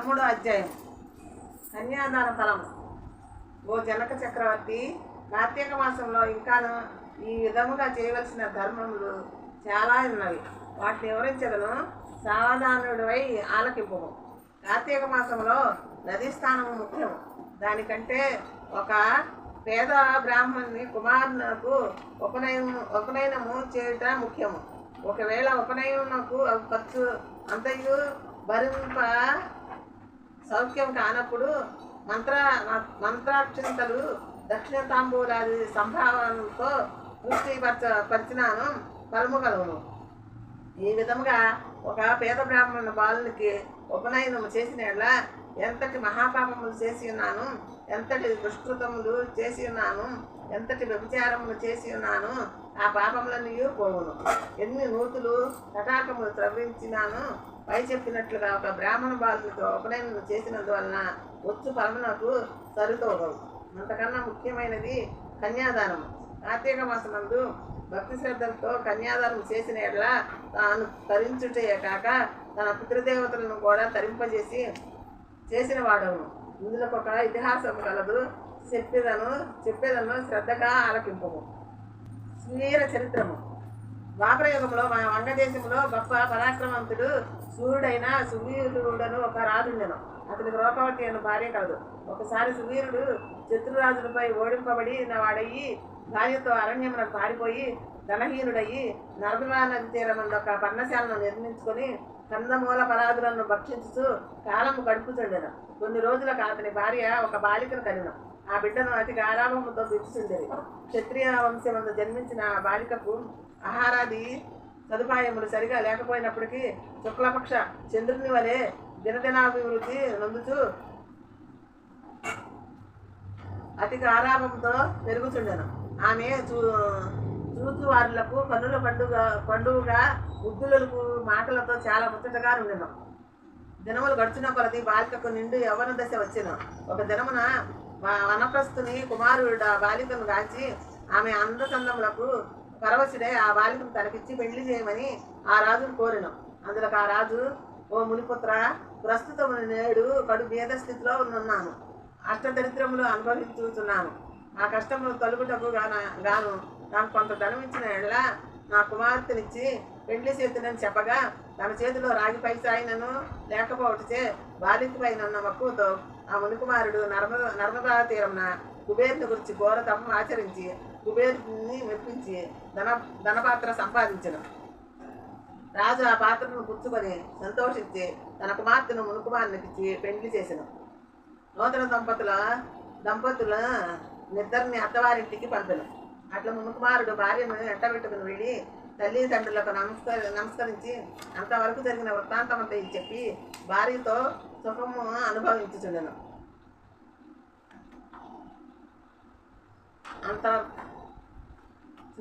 పదమూడో అధ్యాయం. కన్యాదాన ఫలం. ఓ జనక చక్రవర్తి కార్తీక మాసంలో ఇంకాను ఈ విధముగా చేయవలసిన ధర్మములు చాలా ఉన్నవి. వాటిని వివరించదను. సావధానుడివై ఆలకింపు కార్తీక మాసంలో నదీ స్థానము ముఖ్యం దానికంటే ఒక పేద బ్రాహ్మణుని కుమారునకు ఉపనయనం ఉపనయనము చేయుట ముఖ్యము. ఒకవేళ ఉపనయనకు ఖర్చు అంతయు భరింప సౌఖ్యం కానప్పుడు మంత్ర మంత్రాక్షంతలు దక్షిణ తాంబూలాది సంభావనలతో పుష్టిపరచ పరిచినాను ఫలము ఈ విధముగా ఒక పేద బ్రాహ్మణ బాలునికి ఉపనయనము చేసిన ఎంతటి మహాపాపములు చేసి ఉన్నాను ఎంతటి దుష్కృతములు చేసి ఉన్నాను ఎంతటి వ్యభిచారములు చేసి ఉన్నాను ఆ పాపములన్నీ పోవును. ఎన్ని నూతులు తటాకములు త్రవ్వించినాను పై చెప్పినట్లుగా ఒక బ్రాహ్మణ బాలుడితో ఉపనయనం చేసినందువలన వచ్చు ఫలమునకు సరితోగవు. అంతకన్నా ముఖ్యమైనది కన్యాదానం కార్తీక మాసమందు భక్తి శ్రద్ధలతో కన్యాదానం చేసిన ఎడల తాను తరించుటే కాక తన పితృదేవతలను కూడా తరింపజేసి చేసిన వాడవును ఇందులో ఒక ఇతిహాసం కలదు. చెప్పేదను చెప్పేదను శ్రద్ధగా ఆలకింపము. స్వీర చరిత్రము. ద్వాపరయుగంలో మన వంగదేశంలో గొప్ప పరాక్రమవంతుడు సూర్యుడైన సువీరుడను ఒక రాజుండెను. అతనికి రూపవతి అను భార్య కలదు. ఒకసారి సువీరుడు శత్రురాజులపై ఓడింపబడి వాడయ్యి భార్యతో అరణ్యమునకు పారిపోయి ధనహీనుడయ్యి నర్మదా నది తీరమందు ఒక పర్ణశాలను నిర్మించుకొని కందమూల పరాదులను భక్షించుతూ కాలము గడుపుతుండెను కొన్ని రోజులకు అతని భార్య ఒక బాలికను కనిను. ఆ బిడ్డను అతి గారాభముతో పెంచుతుండేది క్షత్రియ వంశమందు జన్మించిన ఆ బాలికకు ఆహారాది సదుపాయములు సరిగా లేకపోయినప్పటికీ శుక్లపక్ష చంద్రుని వలె దినదినాభివృద్ధి నందుతూ అతి గారాభంతో పెరుగుచుండెను. ఆమె చూ చూచు వారులకు కన్నుల పండుగ పండుగగా బుద్ధులకు మాటలతో చాలా ముచ్చటగా ఉండెను దినములు గడిచిన కొలది బాలికకు నిండు యవ్వన దశ వచ్చాను. ఒక దినమున వనప్రస్థుని కుమారుడు బాలికను గాంచి ఆమె అందచందములకు పరవశుడే ఆ బాలికను తనకిచ్చి పెళ్ళి చేయమని ఆ రాజును కోరినాం. అందులో ఆ రాజు ఓ మునిపుత్ర ప్రస్తుతం నేడు కడు భేద స్థితిలో ఉన్నాను అష్టదరిద్రములు అనుభవించుతున్నాను ఆ కష్టములు తొలుగుటకు గాన గాను. నాకు కొంత ధనం ఇచ్చిన ఎళ్ళ నా కుమార్తెనిచ్చి పెళ్ళి చేతునని చెప్పగా తన చేతిలో రాగి పైసాయినను లేకపోవటచే బాలికపై ఉన్న మక్కువతో ఆ మునికుమారుడు నర్మద నర్మదా తీరంన కుబేరుని గురించి ఘోర తపం ఆచరించి కుబేరుని మెప్పించి ధన ధనపాత్ర సంపాదించను రాజు ఆ పాత్రను పుచ్చుకొని సంతోషించి తన కుమార్తెను మునుకుమారునికిచ్చి పెండ్లి చేసెను. నూతన దంపతుల దంపతుల నిద్దరిని అత్తవారింటికి పంపెను. అట్లా మునుకుమారుడు భార్యను ఎంటబెట్టుకుని వెళ్ళి తల్లిదండ్రులకు నమస్కరి నమస్కరించి అంతవరకు జరిగిన వృత్తాంతమంతా ఇది చెప్పి భార్యతో సుఖము అనుభవించుచుండెను. అంత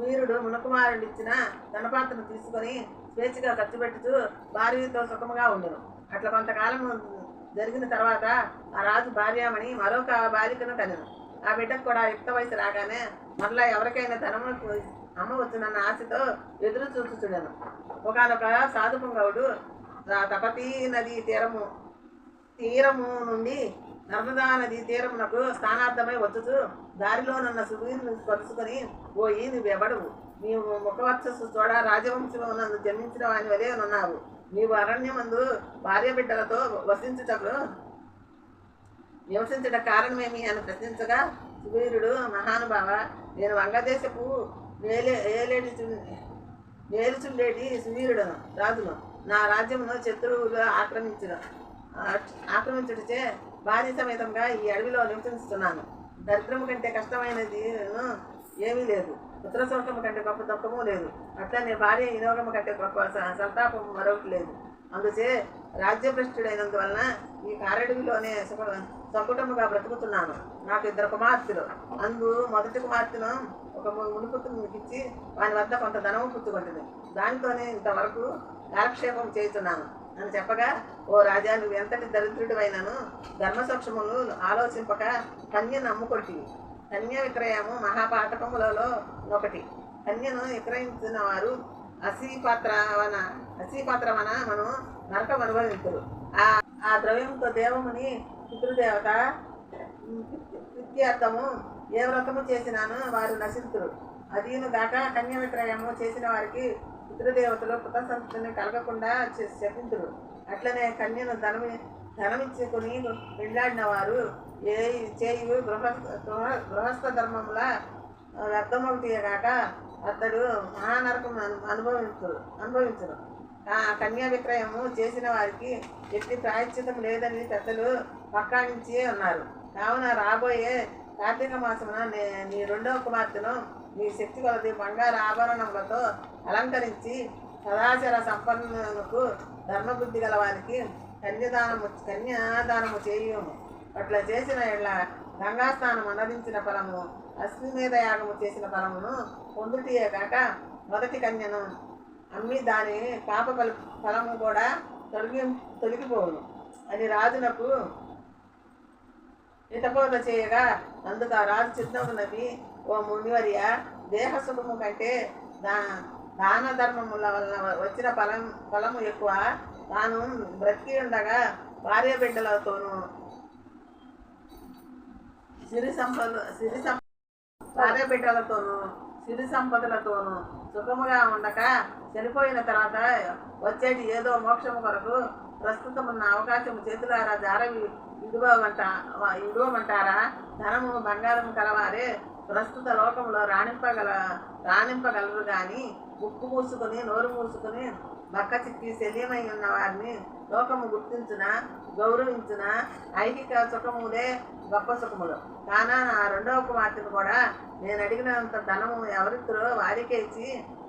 వీరుడు మునకుమారుడు ఇచ్చిన ధనపాత్రను తీసుకొని స్వేచ్ఛగా ఖర్చు పెట్టుతూ భార్యతో సుఖముగా ఉండను. అట్లా కొంతకాలం జరిగిన తర్వాత ఆ రాజు భార్యామణి మరొక బాలికను కనెను. ఆ బిడ్డకు కూడా యుక్త వయసు రాగానే మరలా ఎవరికైనా ధనము అమ్మవచ్చునన్న ఆశతో ఎదురు చూచుచుండెను ఒకనొక సాధు పుంగవుడు తపతీ నది తీరము తీరము నుండి నర్మదా నది తీరమునకు స్థానార్థమై వచ్చుతూ దారిలోనున్న సువీరుని కలుసుకొని పోయి నువ్వెవడవు? నీవు ముఖవర్చస్సు చూడ రాజవంశము నన్ను జన్మించిన వాని వలే ఉన్నావు నీవు అరణ్యమందు భార్య బిడ్డలతో వసించుటకు నివసించట కారణమేమి? అని ప్రశ్నించగా సువీరుడు మహానుభావ నేను వంగదేశపు నేలే ఏలేటి నేలుచుండేటి సువీరుడను రాజును. నా రాజ్యమును శత్రువులు ఆక్రమించిన ఆక్రమించుటచే భార్య సమేతంగా ఈ అడవిలో నివసిస్తున్నాను. దరిద్రము కంటే కష్టమైనది ఏమీ లేదు. పుత్ర శోకము కంటే గొప్ప తప్పము లేదు. అట్లనే భార్య వినియోగము కంటే గొప్ప స- సంతాపము మరొకటి లేదు. అందుచే రాజ్యభ్రష్టుడైనందువలన ఈ కారడవిలోనే సుఖ సకుటముగా బ్రతుకుతున్నాను. నాకు ఇద్దరు కుమార్తెలు. అందు మొదటి కుమార్తెను ఒక ము- మునిపుత్రునికి ఇచ్చి వాని వద్ద కొంత ధనము పుచ్చుకుంటుంది దానితోనే ఇంతవరకు కాలక్షేపం చేస్తున్నాను అని చెప్పగా ఓ రాజా నువ్వు ఎంతటి దరిద్రుడివైనను? ధర్మసక్షములు ఆలోచింపక కన్యను అమ్ముకొంటివి కన్య విక్రయము మహాపాతకములలో ఒకటి. కన్యను విక్రయించిన వారు అసీపాత్రవన అసీపాత్రవన మనం నరకం అనుభవించరు ఆ ఆ ద్రవ్యంతో దేవముని పితృదేవత ప్రీత్యార్థము ఏ వ్రతము చేసినాను వారు నశింతురు. అదీను గాక కన్య విక్రయము చేసిన వారికి పితృదేవతలు కృతసంతతిని కలగకుండా చె- అట్లనే కన్యను ధనమి ధనమిచ్చుకుని పెళ్ళాడిన వారు ఏ చేయు గృహ గృహ గృహస్థ ధర్మముల వ్యర్థమవుతాయి తీయగాక అతడు మహానరకం అనుభవించరు అనుభవించరు ఆ కన్యా విక్రయము చేసిన వారికి ఎట్టి ప్రాయశ్చితం లేదని పెద్దలు పక్కాడించి ఉన్నారు. కావున రాబోయే కార్తీక మాసమున నే- నీ రెండవ కుమార్తెను నీ శక్తి కొలది బంగారు ఆభరణములతో అలంకరించి సదాచార సంపన్నులకు ధర్మబుద్ధి గల వారికి కన్యదానము కన్యాదానము చేయుము. అట్లా చేసిన ఇళ్ళ గంగాస్నానం అనరించిన ఫలము అశ్వమేధ యాగము చేసిన ఫలమును పొందుటియే కాక మొదటి కన్యను అమ్మి దాని పాప ఫల ఫలము కూడా తొలగి తొలగిపోవును. అని రాజునకు హితబోధ చేయగా అందుకు ఆ రాజు చిత్తమున్నది ఓ మునివర్య దేహ సుఖము కంటే దా దాన ధర్మముల వలన వచ్చిన ఫలం ఫలము ఎక్కువ. తాను బ్రతికి ఉండగా భార్య బిడ్డలతోనూ సిరి సంపద సిరి సం భార్య బిడ్డలతోనూ సిరి సంపదలతోనూ సుఖముగా ఉండక చనిపోయిన తర్వాత వచ్చేటి ఏదో మోక్షము కొరకు ప్రస్తుతం ఉన్న అవకాశం చేతులారా జారవి ఇడువమంట ఇడువమంటారా? ధనము బంగారము కలవారే ప్రస్తుత లోకంలో రాణింపగల రాణింపగలరు కానీ ముక్కు మూసుకొని నోరు మూసుకొని బక్క చిక్కి శల్యమై ఉన్న వారిని లోకము గుర్తించిన గౌరవించిన? ఐహిక సుఖములే గొప్ప సుఖములు. కానా నా రెండవ కుమార్తెను కూడా నేను అడిగినంత ధనము ఎవరిద్దరో వారికే ఇచ్చి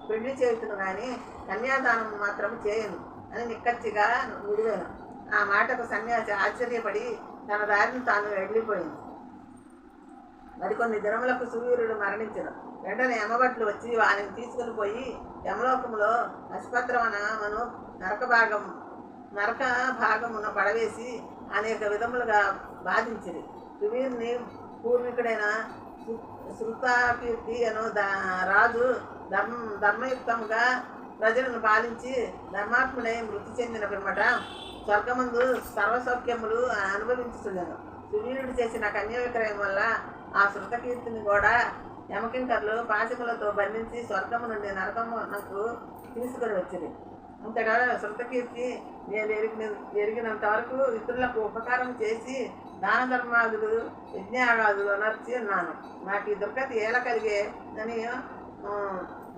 పెళ్ళి చేతును కానీ కన్యాదానం మాత్రం చేయను అని నిక్కచ్చిగా విడివాను ఆ మాటకు సన్యాసి ఆశ్చర్యపడి తన దారిని తాను వెళ్ళిపోయింది మరికొన్ని దినములకు సూర్యుడు మరణించను వెంటనే యమభట్లు వచ్చి వారిని తీసుకుని పోయి యమలోకములో అశ్వత్రవనమును నరక భాగం నరక భాగమున పడవేసి అనేక విధములుగా బాధించింది సువీర్ని పూర్వీకుడైన శృతాకీర్తి అను రాజు ధర్మ ధర్మయుక్తంగా ప్రజలను పాలించి ధర్మాత్ముడై మృతి చెందిన పిమ్మట స్వర్గమందు సర్వసౌఖ్యములు అనుభవించుతున్నాను సువీరుడు చేసిన కన్య విక్రయం వల్ల ఆ శృతకీర్తిని కూడా యమకింకర్లు పాశకులతో బంధించి స్వర్గము నుండి నరకమునకు తీసుకొని వచ్చింది ఇంతగా శృతకీర్తి నేను ఎరిగిన ఎరిగినంత వరకు ఇతరులకు ఉపకారం చేసి దాన ధర్మాదులు యజ్ఞాగాదులు అనర్చి ఉన్నాను. నాకు ఈ దుర్గతి ఎలా కలిగే అని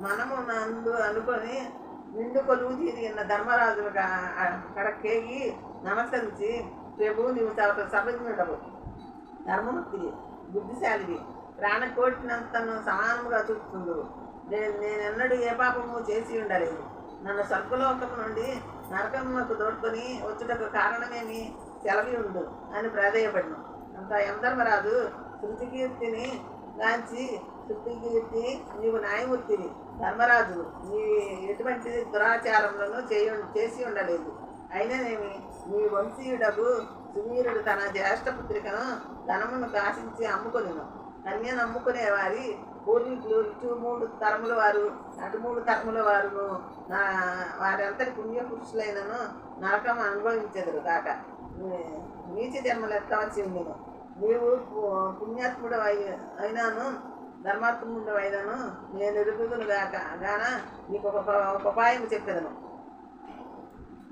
మనము నందు అనుకొని నిండు కొలువు తీరిన ధర్మరాజులు కడకేగి నమస్కరించి ప్రభు నీవు చాలా సభజ్ఞుడవు ధర్మమూర్తివి బుద్ధిశాలివి. ప్రాణకోటినంతను సమానముగా చూపుతుండు. నేను నేనెన్నడూ ఏ పాపము చేసి ఉండలేదు. నన్ను స్వర్గలోకము నుండి నరకమునకు దోడుకొని వచ్చుటకు కారణమేమి సెలవి ఉండు అని ప్రాధేయపడిన. అంత యమధర్మరాజు శృతికీర్తిని గాంచి శృతికీర్తి నీవు న్యాయమూర్తిని ధర్మరాజు నీ ఎటువంటి దురాచారములను చేయ చేసి ఉండలేదు. అయిననేమి నీ వంశీయుడకు సువీరుడు తన జ్యేష్ఠ పుత్రికను ధనమును ఆశించి అమ్ముకొనిను. కన్యను నమ్ముకునేవారి. పూర్వీకులు ఇటు మూడు తరముల వారు అటు మూడు తరముల వారు నా వారంతటి పుణ్య పురుషులైనను నరకం అనుభవించదురు కాక. నీచ జన్మలు ఎత్తవలసి ఉండేను నీవు పు- పుణ్యాత్ముడు అయినాను ధర్మాత్ముడు అయినాను నేను ఎరుగుదును గాక. గాన నీకు ఒక ఉపాయం చెప్పేదను.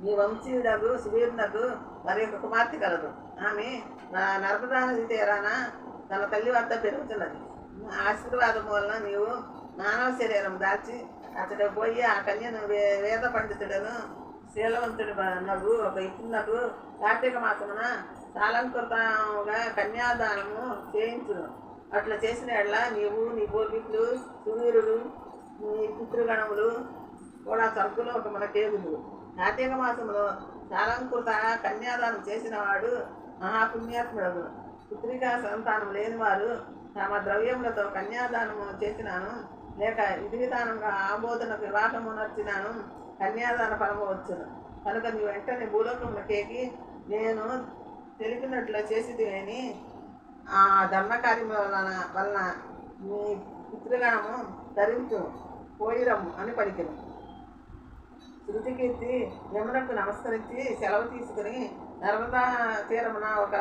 నీ వంశీయుడకు సువీరునకు మరి ఒక కుమార్తె కలదు. ఆమె నా నర్మదా నది తీరాన తన తల్లి వద్ద పెరుగుతున్నది. నా ఆశీర్వాదం వలన నీవు మానవ శరీరం దాచి అతడు పోయి ఆ కన్యను వే- వేద పండితుడను శీలవంతుడు నగు ఒక ఇప్పునకు కార్తీక మాసమున సాలంకృతంగా కన్యాదానము చేయించును. అట్లా చేసిన ఎడ్ల నీవు నీ పూర్వీకులు సువీరుడు నీ పితృగణములు కూడా సరుకులు ఒక మన కేగులు కార్తీక మాసంలో సాలంకృత కన్యాదానం చేసిన వాడు మహాపుణ్యాత్ముడు పుత్రికా సంతానం లేని వారు తమ ద్రవ్యములతో కన్యాదానము చేసినాను. లేక విధివిధానంగా ఆబోధనకు వివాహము నచ్చినాను కన్యాదాన ఫలము వచ్చును. కనుక నీ వెంటనే భూలోకములకేకి నేను తెలిపినట్లు చేసిది అని ఆ ధర్మకార్యముల వలన వలన మీ పుత్రగణము ధరించు పోయిరము అని పలికిను. శృతికీర్తి యమునకు నమస్కరించి సెలవు తీసుకుని నర్మదా తీరమున ఒక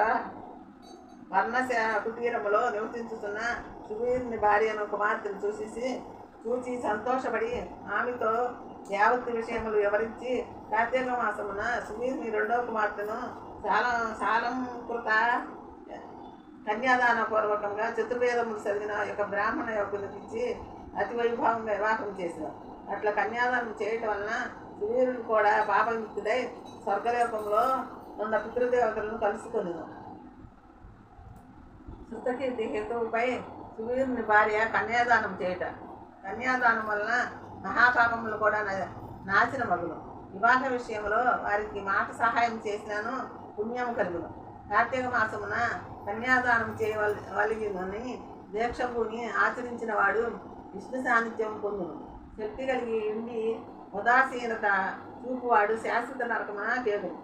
వర్ణశ కుటీరములో నివసించుతున్న సువీరుని భార్యను కుమార్తెను చూసేసి చూచి సంతోషపడి ఆమెతో యావత్తు విషయములు వివరించి కార్తీక మాసమున సువీరుని రెండవ కుమార్తెను చాలా సాలంకృత కన్యాదాన పూర్వకంగా చతుర్వేదములు చదివిన యొక్క బ్రాహ్మణ యోగులకు అతి వైభవంగా వివాహం చేశారు. అట్లా కన్యాదానం చేయటం వలన సువీరుడు కూడా పాపయుక్తుడై స్వర్గలోకంలో ఉన్న పితృదేవతలను కలుసుకొని సుతకీర్తి హేతువుపై సువీరుని భార్య కన్యాదానం చేయట. కన్యాదానం వలన మహాపాపములు కూడా నా- నాశనమగును వివాహ విషయంలో వారికి మాట సహాయం చేసినాను పుణ్యం కలుగును. కార్తీక మాసమున కన్యాదానం చేయవలగినని దీక్షభూని ఆచరించిన వాడు విష్ణు సాన్నిధ్యం పొందును. శక్తి కలిగి ఉండి ఉదాసీనత చూపువాడు శాశ్వత నరకమున పేగును